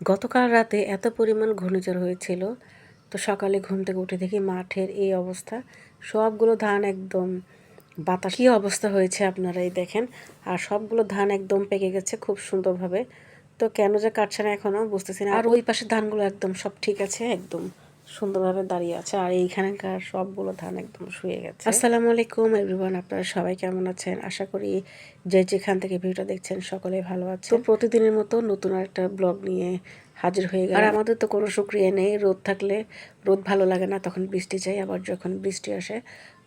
গতকাল রাতে এত পরিমাণ ঘূর্ণিঝড় হয়েছিল তো সকালে ঘুম থেকে উঠে দেখি মাঠের এই অবস্থা। সবগুলো ধান একদম বাতাস। কী অবস্থা হয়েছে আপনারা এই দেখেন। আর সবগুলো ধান একদম পেকে গেছে খুব সুন্দরভাবে। তো কেন যে কাটছে না এখনও বুঝতেছি না। আর ওই পাশে ধানগুলো একদম সব ঠিক আছে একদম। সুন্দরভাবে দাঁড়িয়ে আছে আর এইখানকার সবগুলো ধান একদম শুয়ে গেছে। আসসালামু আলাইকুম এভরিওয়ান আপনারা সবাই কেমন আছেন? আশা করি যে যেখান থেকে ভিডিওটা দেখছেন সকলে ভালো আছে তো প্রতিদিনের মতো নতুন একটা ব্লগ নিয়ে হাজির হয়ে গেল আর আমাদের তো কোনো সুক্রিয়া নেই রোদ থাকলে রোদ ভালো লাগে না তখন বৃষ্টি চাই আবার যখন বৃষ্টি আসে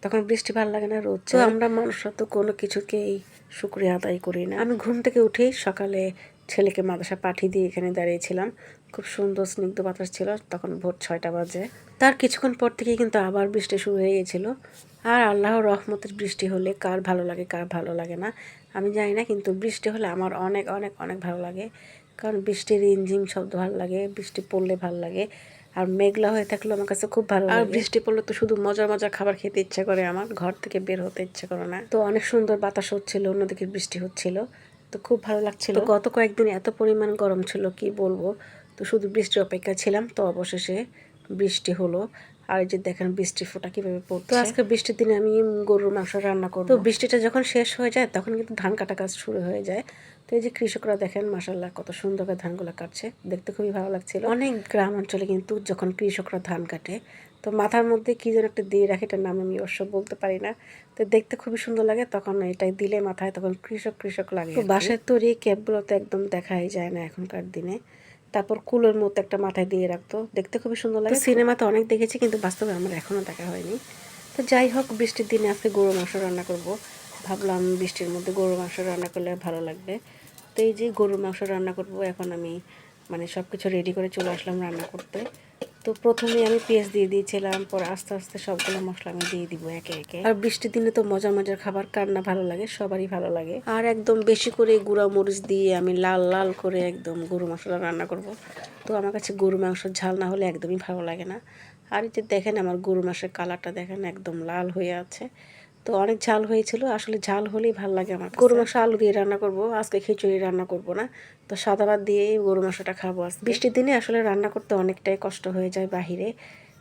তখন বৃষ্টি ভালো লাগে না রোদ তো আমরা মানুষরা তো কোনো কিছুকেই শুক্রিয়া আদায় করি না। আমি ঘুম থেকে উঠেই সকালে ছেলেকে মাদ্রাসা পাঠিয়ে দিয়ে এখানে দাঁড়িয়েছিলাম। খুব সুন্দর স্নিগ্ধ বাতাস ছিল তখন ভোর ছয়টা বাজে। তার কিছুক্ষণ পর থেকে কিন্তু আবার বৃষ্টি শুরু হয়ে গিয়েছিল। আর আল্লাহ রহমতের বৃষ্টি হলে কার ভালো লাগে কার ভালো লাগে না? আমি জানি না কিন্তু বৃষ্টি হলে আমার অনেক অনেক অনেক ভালো লাগে। কারণ বৃষ্টির রিমঝিম শব্দ ভালো লাগে বৃষ্টি পড়লে ভালো লাগে। আর মেঘলা হয়ে থাকলে আমার কাছে খুব ভালো আর বৃষ্টি পড়লে তো শুধু মজার মজার খাবার খেতে ইচ্ছা করে আমার ঘর থেকে বের হতে ইচ্ছা করে না। তো অনেক সুন্দর বাতাস হচ্ছিল অন্যদিকে বৃষ্টি হচ্ছিল। তো খুব ভালো লাগছিল। গত কয়েকদিন এত পরিমাণ গরম ছিল কি বলব? তো শুধু বৃষ্টির অপেক্ষা ছিলাম তো অবশেষে বৃষ্টি হলো। আর যে দেখেন বৃষ্টি ফোটা কীভাবে পড়তো আজকে বৃষ্টির দিনে আমি গরুর মাংস রান্না করব। তো বৃষ্টিটা যখন শেষ হয়ে যায় তখন কিন্তু ধান কাটা কাজ শুরু হয়ে যায়। তো এই যে কৃষকরা দেখেন মাসাল্লাহ কত সুন্দর করে ধানগুলো কাটছে। দেখতে খুবই ভালো লাগছিল। অনেক গ্রাম অঞ্চলে কিন্তু যখন কৃষকরা ধান কাটে তো মাথার মধ্যে কি যেন একটা দিয়ে রাখে এটার নাম আমি অবশ্য বলতে পারি না। তো দেখতে খুবই সুন্দর লাগে তখন এটাই দিলে মাথায় তখন কৃষক কৃষক লাগে তো বাঁশের তৈরি ক্যাবগুলোতে একদম দেখাই যায় না এখনকার দিনে। তারপর কুলোর মতো একটা মাথায় দিয়ে রাখতো দেখতে খুবই সুন্দর লাগে। সিনেমাতে অনেক দেখেছি কিন্তু বাস্তবে আমার এখনও দেখা হয়নি। তো যাই হোক বৃষ্টির দিনে আজকে গরু মাংস রান্না করব। ভাবলাম বৃষ্টির মধ্যে গরু মাংস রান্না করলে ভালো লাগবে। তো এই যে গরুর মাংস রান্না করব এখন আমি মানে সব কিছু রেডি করে চলে আসলাম রান্না করতে। তো প্রথমে আমি পেঁয়াজ দিয়ে দিয়েছিলাম, পরে আস্তে আস্তে সবগুলো মশলা আমি দিয়ে দিব একে একে। আর বৃষ্টির দিনে তো মজার মজার খাবার, কার না ভালো লাগে, সবারই ভালো লাগে। আর একদম বেশি করে গুঁড়া মরিচ দিয়ে আমি লাল লাল করে একদম গরু মশলা রান্না করব। তো আমার কাছে গরু মাংসর ঝাল না হলে একদমই ভালো লাগে না। আর এই যে দেখেন আমার গরু মাংসের কালারটা দেখেন একদম লাল হয়ে আছে। তো অনেক ঝাল হয়েছিল। আসলে ঝাল হলেই ভালো লাগে আমার গরু মাংস আলু দিয়ে রান্না করব। আজকে খিচুড়ি রান্না করব না। তো সাদা ভাত দিয়েই গরু মাংসটা খাব আজ বৃষ্টির দিনে আসলে রান্না করতে অনেকটাই কষ্ট হয়ে যায় বাহিরে।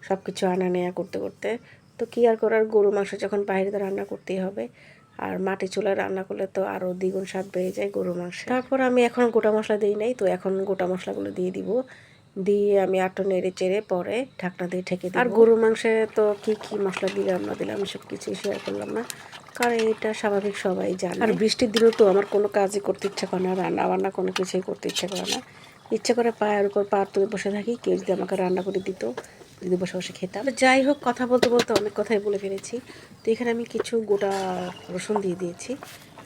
সব কিছু আনা নেয়া করতে করতে। তো কী আর করার? গরু মাংস যখন বাইরে তো রান্না করতেই হবে। আর মাটি চুলায় রান্না করলে তো আরও দ্বিগুণ স্বাদ বেড়ে যায় গরু মাংস তারপর আমি এখন গোটা মশলা দিই নাই। তো এখন গোটা মশলাগুলো দিয়ে দিব। দিয়ে আমি আটটা নেড়ে চেড়ে পরে ঢাকনা দিয়ে ঠেকে দিই আর গরুর মাংসে তো কি কি মশলা দিলাম না দিলাম সব কিছু শেয়ার করলাম না। কারণ এটা স্বাভাবিক সবাই জানে। আর বৃষ্টির দিনেও তো আমার কোনো কাজই করতে ইচ্ছা করে না রান্না বান্না কোনো কিছুই করতে ইচ্ছা করে না। ইচ্ছা করে পায়ের উপর পা তুলে বসে থাকি কেউ যদি আমাকে রান্না করে দিত যদি বসে বসে খেতাম। যাই হোক কথা বলতে বলতে অনেক কথাই বলে ফেলেছি। তো এখানে আমি কিছু গোটা রসুন দিয়ে দিয়েছি।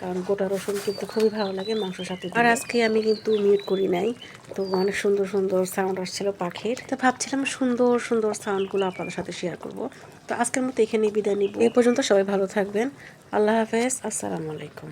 কারণ গোটা রসুন কিন্তু খুবই ভালো লাগে, মাংসের সাথে আর আজকে আমি কিন্তু মিউট করি নাই, তো অনেক সুন্দর সুন্দর সাউন্ড আসছিল পাখির। তো ভাবছিলাম সুন্দর সুন্দর সাউন্ডগুলো আপনাদের সাথে শেয়ার করব। তো আজকের মতো এখানে বিদায় নিব। এ পর্যন্ত সবাই ভালো থাকবেন। আল্লাহ হাফেজ, আসসালামু আলাইকুম।